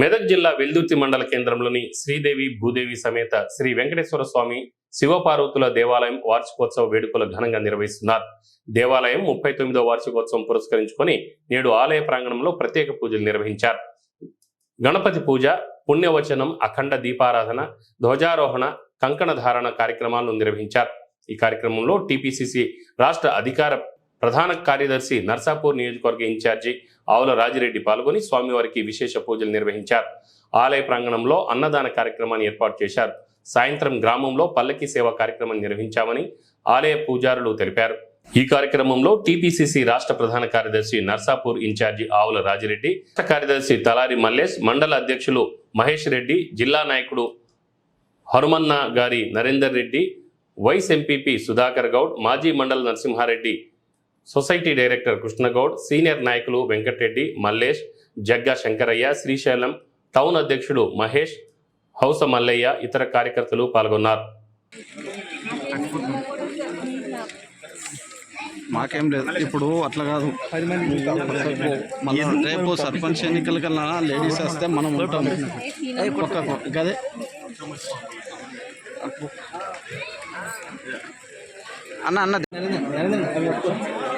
మెదక్ జిల్లా వెల్దుర్తి మండల కేంద్రంలోని శ్రీదేవి భూదేవి సమేత శ్రీ వెంకటేశ్వర స్వామి శివపార్వతుల దేవాలయం వార్షికోత్సవ వేడుకలు ఘనంగా నిర్వహిస్తున్నారు. దేవాలయం ముప్పై తొమ్మిదో వార్షికోత్సవం పురస్కరించుకొని నేడు ఆలయ ప్రాంగణంలో ప్రత్యేక పూజలు నిర్వహించారు. గణపతి పూజ పుణ్యవచనం అఖండ దీపారాధన ధ్వజారోహణ కంకణ ధారణ కార్యక్రమాలను నిర్వహించారు. ఈ కార్యక్రమంలో టీపీసీసీ రాష్ట్ర అధికార ప్రధాన కార్యదర్శి నర్సాపూర్ నియోజకవర్గ ఇన్ఛార్జి ఆవుల రాజిరెడ్డి పాల్గొని స్వామివారికి విశేష పూజలు నిర్వహించారు. ఆలయ ప్రాంగణంలో అన్నదాన కార్యక్రమాన్ని ఏర్పాటు చేశారు. సాయంత్రం గ్రామంలో పల్లకి సేవ కార్యక్రమం నిర్వహించామని ఆలయ పూజారులు తెలిపారు. ఈ కార్యక్రమంలో టీపీసీసీ రాష్ట్ర ప్రధాన కార్యదర్శి నర్సాపూర్ ఇన్ఛార్జి ఆవుల రాజిరెడ్డి రాష్ట్ర కార్యదర్శి తలారి మల్లేష్ మండల అధ్యక్షులు మహేష్ రెడ్డి జిల్లా నాయకుడు హనుమన్న గారి నరేందర్ రెడ్డి వైస్ ఎంపీపీ సుధాకర్ గౌడ్ మాజీ మండల Narasimhareddy society director Krishnagoud senior నాయకులు వెంకటరెడ్డి మల్లేష్ జగ్గా శంకరయ్య శ్రీశైలం టౌన్ అధ్యక్షుడు మహేష్ హౌస మల్లయ్య ఇతర కార్యకర్తలు పాల్గొన్నారు. మాకేం లేదు. ఇప్పుడు అట్లా కాదు. రేపు మళ్ళీ రేపు సర్పంచ్ ఎన్నికల కన్నా లేడీస్ వస్తే మనం ఉంటాం. పక్కకు గదే. అన్న అన్న.